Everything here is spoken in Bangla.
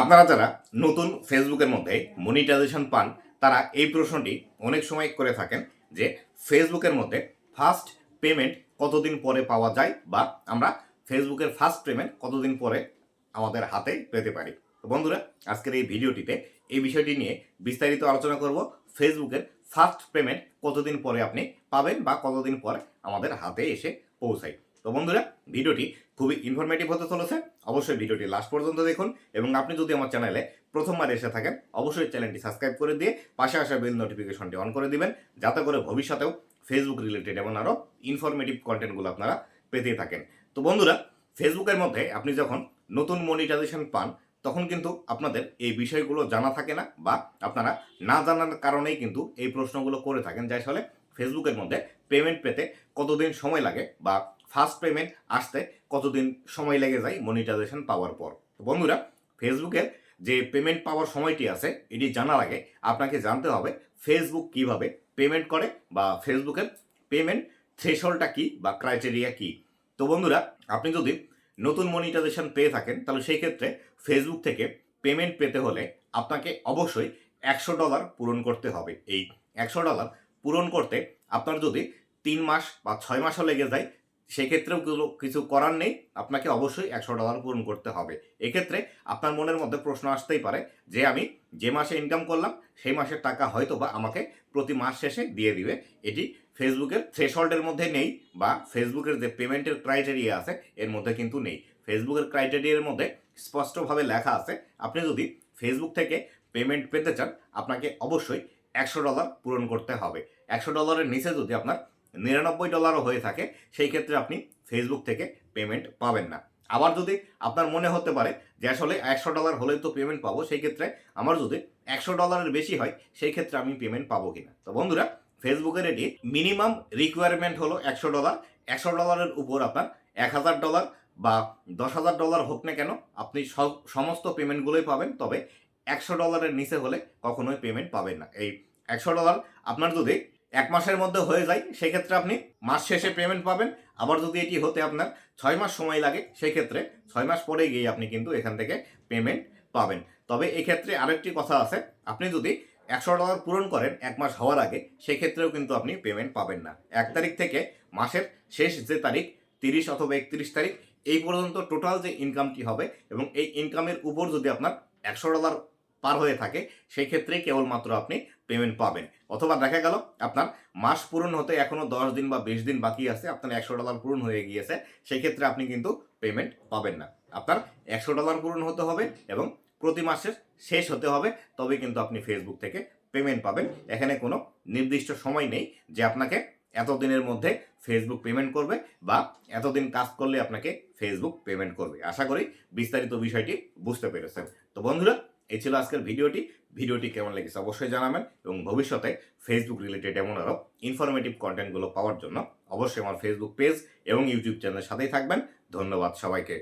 আপনারা যারা নতুন ফেসবুকের মধ্যে মনিটাইজেশন পান, তারা এই প্রশ্নটি অনেক সময় করে থাকেন যে ফেসবুকের মধ্যে ফার্স্ট পেমেন্ট কতদিন পরে পাওয়া যায় বা আমরা ফেসবুকের ফার্স্ট পেমেন্ট কতদিন পরে আমাদের হাতে পেতে পারি। তো বন্ধুরা, আজকের এই ভিডিওটিতে এই বিষয়টি নিয়ে বিস্তারিত আলোচনা করব, ফেসবুকের ফার্স্ট পেমেন্ট কতদিন পরে আপনি পাবেন বা কতদিন পরে আমাদের হাতে এসে পৌঁছায়। তো বন্ধুরা, ভিডিওটি খুবই ইনফরমেটিভ হতে চলেছে। অবশ্যই ভিডিওটি লাস্ট পর্যন্ত দেখুন এবং আপনি যদি আমার চ্যানেলে প্রথমবার এসে থাকেন, অবশ্যই চ্যানেলটি সাবস্ক্রাইব করে দিয়ে পাশে আসা বেল নোটিফিকেশনটি অন করে দিবেন, যাতে করে ভবিষ্যতেও ফেসবুক রিলেটেড এবং আরও ইনফরমেটিভ কন্টেন্টগুলো আপনারা পেতে থাকেন। তো বন্ধুরা ফেসবুকের মধ্যে আপনি যখন নতুন মনিটাইজেশন পান, তখন কিন্তু আপনাদের এই বিষয়গুলো জানা থাকে না বা আপনারা না জানার কারণেই কিন্তু এই প্রশ্নগুলো করে থাকেন। যার ফলে ফেসবুকের মধ্যে পেমেন্ট পেতে কতদিন সময় লাগে বা ফার্স্ট পেমেন্ট আসতে কতদিন সময় লেগে যায় মনিটাইজেশন পাওয়ার পর? বন্ধুরা ফেসবুকের যে পেমেন্ট পাওয়ার সময়টি আছে, এটি জানার আগে আপনাকে জানতে হবে ফেসবুক কীভাবে পেমেন্ট করে বা ফেসবুকের পেমেন্ট থ্রেশলটা কি বা ক্রাইটেরিয়া কি? তো বন্ধুরা, আপনি যদি নতুন মনিটাইজেশন পেয়ে থাকেন, তাহলে সেই ক্ষেত্রে ফেসবুক থেকে পেমেন্ট পেতে হলে আপনাকে অবশ্যই একশো ডলার পূরণ করতে হবে। এই একশো ডলার পূরণ করতে আপনার যদি তিন মাস বা ছয় মাসও লেগে যায় সেক্ষেত্রেও কিছু- করার নেই। আপনাকে অবশ্যই একশো ডলার পূরণ করতে হবে। এক্ষেত্রে আপনার মনের মধ্যে প্রশ্ন আসতেই পারে যে, আমি যে মাসে ইনকাম করলাম, সেই মাসের টাকা হয়তো বা আমাকে প্রতি মাস শেষে দিয়ে দিবে। এটি ফেসবুকের থ্রেশহোল্ডের মধ্যে নেই বা ফেসবুকের যে পেমেন্টের ক্রাইটেরিয়া আছে, এর মধ্যে কিন্তু নেই। ফেসবুকের ক্রাইটেরিয়ার মধ্যে স্পষ্টভাবে লেখা আছে, আপনি যদি ফেসবুক থেকে পেমেন্ট পেতে চান, আপনাকে অবশ্যই একশো ডলার পূরণ করতে হবে। একশো ডলারের নিচে যদি আপনার নিরানব্বই ডলারও হয়ে থাকে, সেই ক্ষেত্রে আপনি ফেসবুক থেকে পেমেন্ট পাবেন না। আবার যদি আপনার মনে হতে পারে যে আসলে একশো ডলার হলেই তো পেমেন্ট পাবো, সেই ক্ষেত্রে আমার যদি একশো ডলারের বেশি হয়, সেই ক্ষেত্রে আমি পেমেন্ট পাবো কিনা? তো বন্ধুরা ফেসবুকের এটি মিনিমাম রিকোয়ারমেন্ট হলো একশো ডলার একশো ডলারের উপর আপনার এক হাজার ডলার বা দশ হাজার ডলার হোক না কেন, আপনি সমস্ত পেমেন্টগুলোই পাবেন, তবে একশো ডলারের নিচে হলে কখনোই পেমেন্ট পাবেন না। এই একশো ডলার আপনার যদি এক মাসের মধ্যে হয়ে যায়, সেক্ষেত্রে আপনি মাস শেষে পেমেন্ট পাবেন। আবার যদি এটি হতে আপনার ছয় মাস সময় লাগে সেই ক্ষেত্রে ছয় মাস পরে গিয়ে আপনি কিন্তু এখান থেকে পেমেন্ট পাবেন। তবে এক্ষেত্রে আরেকটি কথা আছে, আপনি যদি একশো ডলার পূরণ করেন এক মাস হওয়ার আগে, সেক্ষেত্রেও কিন্তু আপনি পেমেন্ট পাবেন না। এক তারিখ থেকে মাসের শেষ যে তারিখ, তিরিশ অথবা একত্রিশ তারিখ, এই পর্যন্ত টোটাল যে ইনকামটি হবে এবং এই ইনকামের উপর যদি আপনার একশো ডলার পার হয়ে থাকে সেই ক্ষেত্রেই কেবলমাত্র আপনি পেমেন্ট পাবেন। অথবা দেখা গেল আপনার মাস পূরণ হতে এখনও দশ দিন বা বিশ দিন বাকি আছে, আপনার একশো ডলার পূরণ হয়ে গিয়েছে সেই ক্ষেত্রে আপনি কিন্তু পেমেন্ট পাবেন না। আপনার একশো ডলার পূরণ হতে হবে এবং প্রতি মাসের শেষ হতে হবে তবে কিন্তু আপনি ফেসবুক থেকে পেমেন্ট পাবেন। এখানে কোনো নির্দিষ্ট সময় নেই যে আপনাকে এতদিনের মধ্যে ফেসবুক পেমেন্ট করবে বা এতদিন কাজ করলে আপনাকে ফেসবুক পেমেন্ট করবে। আশা করি বিস্তারিত বিষয়টি বুঝতে পেরেছেন। তো বন্ধুরা এই ছিল আজকের ভিডিওটি। ভিডিওটি কেমন লেগেছে অবশ্যই জানাবেন এবং ভবিষ্যতে ফেসবুক রিলেটেড এমন আরও ইনফরমেটিভ কন্টেন্টগুলো পাওয়ার জন্য অবশ্যই আমার ফেসবুক পেজ এবং ইউটিউব চ্যানেলের সাথেই থাকবেন। ধন্যবাদ সবাইকে।